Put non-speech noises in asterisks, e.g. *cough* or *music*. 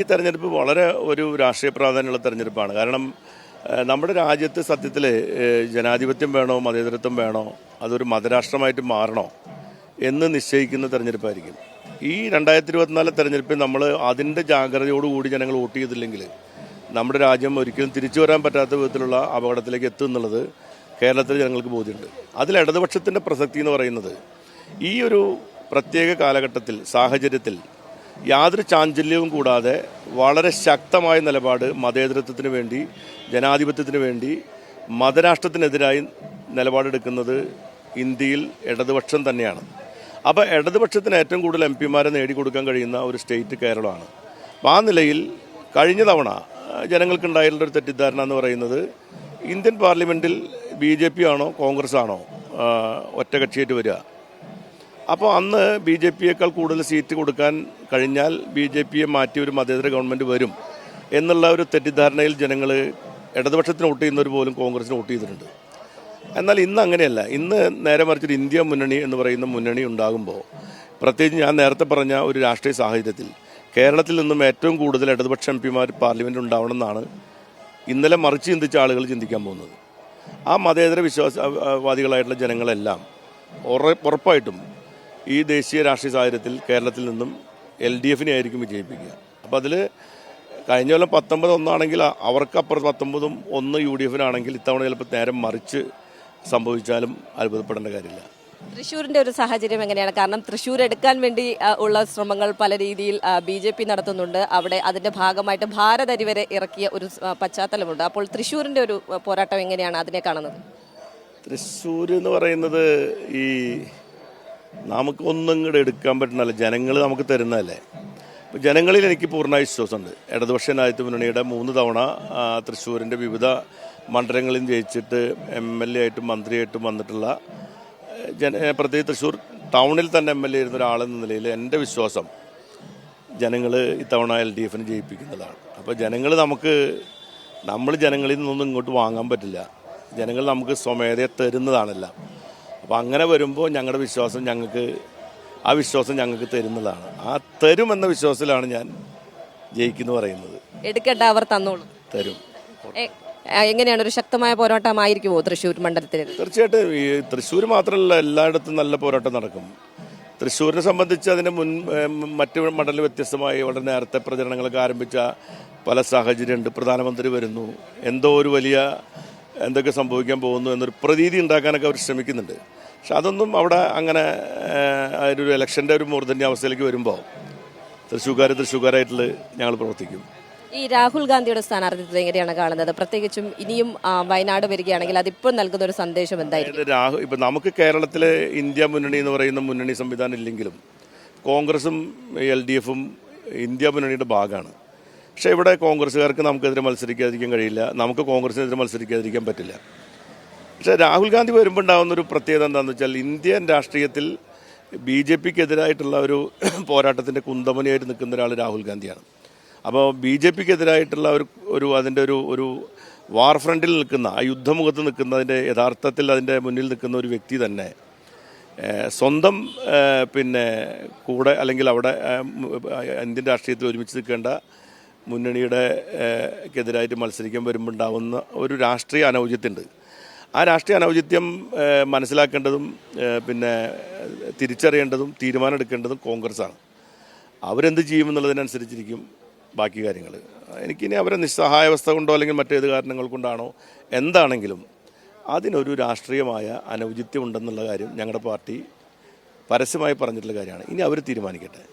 ഈ തെരഞ്ഞെടുപ്പ് വളരെ ഒരു രാഷ്ട്രീയ പ്രാധാന്യമുള്ള തെരഞ്ഞെടുപ്പാണ്. കാരണം നമ്മുടെ രാജ്യത്ത് സത്യത്തിൽ ജനാധിപത്യം വേണോ മതേതരത്വം വേണോ അതൊരു മതരാഷ്ട്രമായിട്ട് മാറണോ എന്ന് നിശ്ചയിക്കുന്ന തെരഞ്ഞെടുപ്പായിരിക്കും. ഈ രണ്ടായിരത്തി ഇരുപത്തിനാല് തെരഞ്ഞെടുപ്പിൽ നമ്മൾ അതിന്റെ ജാഗ്രതയോടുകൂടി ജനങ്ങൾ വോട്ട് ചെയ്തില്ലെങ്കിൽ നമ്മുടെ രാജ്യം ഒരിക്കലും തിരിച്ചു വരാൻ പറ്റാത്ത വിധത്തിലുള്ള അപകടത്തിലേക്ക് എത്തും എന്നുള്ളത് കേരളത്തിലെ ജനങ്ങൾക്ക് ബോധ്യമുണ്ട്. അതിൽ ഇടതുപക്ഷത്തിന്റെ പ്രസക്തി എന്ന് പറയുന്നത് ഈ ഒരു പ്രത്യേക കാലഘട്ടത്തിൽ സാഹചര്യത്തിൽ യാതൊരു ചാഞ്ചല്യവും കൂടാതെ വളരെ ശക്തമായ നിലപാട് മതേതരത്വത്തിന് വേണ്ടി ജനാധിപത്യത്തിന് വേണ്ടി മതരാഷ്ട്രത്തിനെതിരായി നിലപാടെടുക്കുന്നത് ഇന്ത്യയിൽ ഇടതുപക്ഷം തന്നെയാണ്. അപ്പോൾ ഇടതുപക്ഷത്തിന് ഏറ്റവും കൂടുതൽ എം പിമാരെ നേടിക്കൊടുക്കാൻ കഴിയുന്ന ഒരു സ്റ്റേറ്റ് കേരളമാണ്. അപ്പോൾ ആ നിലയിൽ കഴിഞ്ഞ തവണ ജനങ്ങൾക്കുണ്ടായിട്ടുള്ള ഒരു തെറ്റിദ്ധാരണ എന്ന് പറയുന്നത് ഇന്ത്യൻ പാർലമെന്റിൽ ബി ജെ പി ആണോ കോൺഗ്രസ് ആണോ ഒറ്റ ഒറ്റകക്ഷിയായിട്ട് വരിക? അപ്പോൾ അന്ന് ബി ജെ പിയേക്കാൾ കൂടുതൽ സീറ്റ് കൊടുക്കാൻ കഴിഞ്ഞാൽ ബി ജെ പിയെ മാറ്റി ഒരു മതേതര ഗവൺമെന്റ് വരും എന്നുള്ള ഒരു തെറ്റിദ്ധാരണയിൽ ജനങ്ങൾ ഇടതുപക്ഷത്തിന് വോട്ട് ചെയ്യുന്നവർ പോലും കോൺഗ്രസിന് വോട്ട് ചെയ്തിട്ടുണ്ട്. എന്നാൽ ഇന്ന് അങ്ങനെയല്ല. ഇന്ന് നേരെ മറിച്ചൊരു ഇന്ത്യ മുന്നണി എന്ന് പറയുന്ന മുന്നണി ഉണ്ടാകുമ്പോൾ പ്രത്യേകിച്ച് ഞാൻ നേരത്തെ പറഞ്ഞ ഒരു രാഷ്ട്രീയ സാഹചര്യത്തിൽ കേരളത്തിൽ നിന്നും ഏറ്റവും കൂടുതൽ ഇടതുപക്ഷ എം പിമാർ പാർലമെന്റ് ഉണ്ടാവണമെന്നാണ് ഇന്നലെ മറിച്ച് ചിന്തിച്ച ആളുകൾ ചിന്തിക്കാൻ പോകുന്നത്. ആ മതേതര വിശ്വാസവാദികളായിട്ടുള്ള ജനങ്ങളെല്ലാം ഉറ- ഉറപ്പായിട്ടും ഈ ദേശീയ രാഷ്ട്രീയ സാഹചര്യത്തിൽ കേരളത്തിൽ നിന്നും എൽ ഡി എഫിനെ ആയിരിക്കും വിജയിപ്പിക്കുക. അപ്പോൾ അതിൽ കഴിഞ്ഞ കൊല്ലം പത്തൊമ്പത് ഒന്നാണെങ്കിൽ അവർക്കപ്പുറം പത്തൊമ്പതും ഒന്ന് യു ഡി എഫിനാണെങ്കിൽ ഇത്തവണ ചിലപ്പോൾ നേരം മറിച്ച് സംഭവിച്ചാലും അത്ഭുതപ്പെടേണ്ട കാര്യമില്ല. തൃശ്ശൂരിന്റെ ഒരു സാഹചര്യം എങ്ങനെയാണ്? കാരണം തൃശ്ശൂർ എടുക്കാൻ വേണ്ടി ഉള്ള ശ്രമങ്ങൾ പല രീതിയിൽ ബി ജെ പി നടത്തുന്നുണ്ട്. അവിടെ അതിന്റെ ഭാഗമായിട്ട് ഭാരതരി വരെ ഇറക്കിയ ഒരു പശ്ചാത്തലമുണ്ട്. അപ്പോൾ തൃശ്ശൂരിന്റെ ഒരു പോരാട്ടം എങ്ങനെയാണ് അതിനെ കാണുന്നത്? തൃശ്ശൂർ എന്ന് പറയുന്നത് ഈ നമുക്കൊന്നും ഇങ്ങോട്ട് എടുക്കാൻ പറ്റുന്നതല്ല. ജനങ്ങൾ നമുക്ക് തരുന്നതല്ലേ? ജനങ്ങളിൽ എനിക്ക് പൂർണ വിശ്വാസമുണ്ട്. ഇടതുപക്ഷ നായത്വ മുന്നണിയുടെ മൂന്ന് തവണ തൃശ്ശൂരിന്റെ വിവിധ മണ്ഡലങ്ങളിൽ ജയിച്ചിട്ട് എം എൽ എ ആയിട്ടും മന്ത്രിയായിട്ടും വന്നിട്ടുള്ള ജന പ്രത്യേകിച്ച് തൃശ്ശൂർ ടൗണിൽ തന്നെ എം എൽ എ ഇരുന്ന ഒരാളെന്ന നിലയിൽ എന്റെ വിശ്വാസം ജനങ്ങൾ ഇത്തവണ എൽ ഡി എഫിന് ജയിപ്പിക്കുന്നതാണ്. അപ്പോൾ ജനങ്ങൾ നമുക്ക് നമ്മൾ ജനങ്ങളിൽ നിന്നൊന്നും ഇങ്ങോട്ട് വാങ്ങാൻ പറ്റില്ല. ജനങ്ങൾ നമുക്ക് സ്വമേധയെ തരുന്നതാണല്ല. അപ്പോൾ അങ്ങനെ വരുമ്പോൾ ഞങ്ങളുടെ വിശ്വാസം ഞങ്ങൾക്ക് ആ വിശ്വാസം ഞങ്ങൾക്ക് തരുന്നതാണ്. ആ തരുമെന്ന വിശ്വാസത്തിലാണ് ഞാൻ ജയിക്കുന്നു പറയുന്നത്. എടുക്കട്ടെ അവർ തന്നോളൂ. തരും. എങ്ങനെയാണ്? ഒരു ശക്തമായ പോരാട്ടമായിരിക്കുമോ തൃശ്ശൂർ മണ്ഡലത്തിൽ തീർച്ചയായിട്ടും ഈ തൃശ്ശൂർ മാത്രമല്ല എല്ലായിടത്തും നല്ല പോരാട്ടം നടക്കും. തൃശ്ശൂരിനെ സംബന്ധിച്ച് അതിന് മുൻ മറ്റു മണ്ഡലം വ്യത്യസ്തമായി വളരെ നേരത്തെ പ്രചരണങ്ങളൊക്കെ ആരംഭിച്ച പല സാഹചര്യമുണ്ട്. പ്രധാനമന്ത്രി വരുന്നു. എന്തോ ഒരു വലിയ എന്തൊക്കെ സംഭവിക്കാൻ പോകുന്നു എന്നൊരു പ്രതീതി ഉണ്ടാക്കാനൊക്കെ അവർ ശ്രമിക്കുന്നുണ്ട്. പക്ഷെ അതൊന്നും അവിടെ അങ്ങനെ ഒരു ഇലക്ഷന്റെ ഒരു മൂർധന്യ അവസ്ഥയിലേക്ക് വരുമ്പോൾ തൃശ്ശൂർക്കാർ തൃശ്ശൂക്കാരായിട്ടുള്ള ഞങ്ങൾ പ്രവർത്തിക്കും. ഈ രാഹുൽ ഗാന്ധിയുടെ സ്ഥാനാർത്ഥിത്വം എങ്ങനെയാണ് കാണുന്നത്? പ്രത്യേകിച്ചും ഇനിയും വയനാട് വരികയാണെങ്കിൽ അതിപ്പോൾ നൽകുന്ന ഒരു സന്ദേശം അതായത് രാഹുൽ ഇപ്പം നമുക്ക് കേരളത്തിലെ ഇന്ത്യ മുന്നണി എന്ന് പറയുന്ന മുന്നണി സംവിധാനം ഇല്ലെങ്കിലും കോൺഗ്രസും എൽ ഡി എഫും ഇന്ത്യ മുന്നണിയുടെ ഭാഗമാണ്. പക്ഷേ ഇവിടെ കോൺഗ്രസ്സുകാർക്ക് നമുക്കെതിരെ മത്സരിക്കാതിരിക്കാൻ കഴിയില്ല. നമുക്ക് കോൺഗ്രസിനെതിരെ മത്സരിക്കാതിരിക്കാൻ പറ്റില്ല. പക്ഷേ രാഹുൽ ഗാന്ധി വരുമ്പോൾ ഉണ്ടാകുന്ന ഒരു പ്രത്യേകത എന്താണെന്ന് വെച്ചാൽ ഇന്ത്യൻ രാഷ്ട്രീയത്തിൽ ബി ജെ പിക്ക് എതിരായിട്ടുള്ള ഒരു *clears throat* പോരാട്ടത്തിന്റെ കുന്തമനിയായിട്ട് നിൽക്കുന്ന ഒരാൾ രാഹുൽ ഗാന്ധിയാണ്. അപ്പോൾ ബി ജെ പിക്ക് എതിരായിട്ടുള്ള ഒരു ഒരു അതിന്റെ ഒരു ഒരു വാർ ഫ്രണ്ടിൽ നിൽക്കുന്ന ആ യുദ്ധമുഖത്ത് നിൽക്കുന്നതിന്റെ യഥാർത്ഥത്തിൽ അതിന്റെ മുന്നിൽ നിൽക്കുന്ന ഒരു വ്യക്തി തന്നെ സ്വന്തം പിന്നെ കൂടെ അല്ലെങ്കിൽ അവിടെ ഇന്ത്യൻ രാഷ്ട്രീയത്തിൽ ഒരുമിച്ച് നിൽക്കേണ്ട മുന്നണിയുടെ എതിരായിട്ട് മത്സരിക്കാൻ വരുമ്പോൾ ഒരു രാഷ്ട്രീയ അനൗചിത്യമുണ്ട്. ആ രാഷ്ട്രീയ അനൗചിത്യം മനസ്സിലാക്കേണ്ടതും പിന്നെ തിരിച്ചറിയേണ്ടതും തീരുമാനമെടുക്കേണ്ടതും കോൺഗ്രസ്സാണ്. അവരെന്ത് ചെയ്യുമെന്നുള്ളതിനനുസരിച്ചിരിക്കും ബാക്കി കാര്യങ്ങൾ എനിക്കിനി അവരെ നിസ്സഹായാവസ്ഥ കൊണ്ടോ അല്ലെങ്കിൽ മറ്റേത് കാരണങ്ങൾ കൊണ്ടാണോ എന്താണെങ്കിലും അതിനൊരു രാഷ്ട്രീയമായ അനൗചിത്യം ഉണ്ടെന്നുള്ള കാര്യം ഞങ്ങളുടെ പാർട്ടി പരസ്യമായി പറഞ്ഞിട്ടുള്ള കാര്യമാണ്. ഇനി അവർ തീരുമാനിക്കട്ടെ.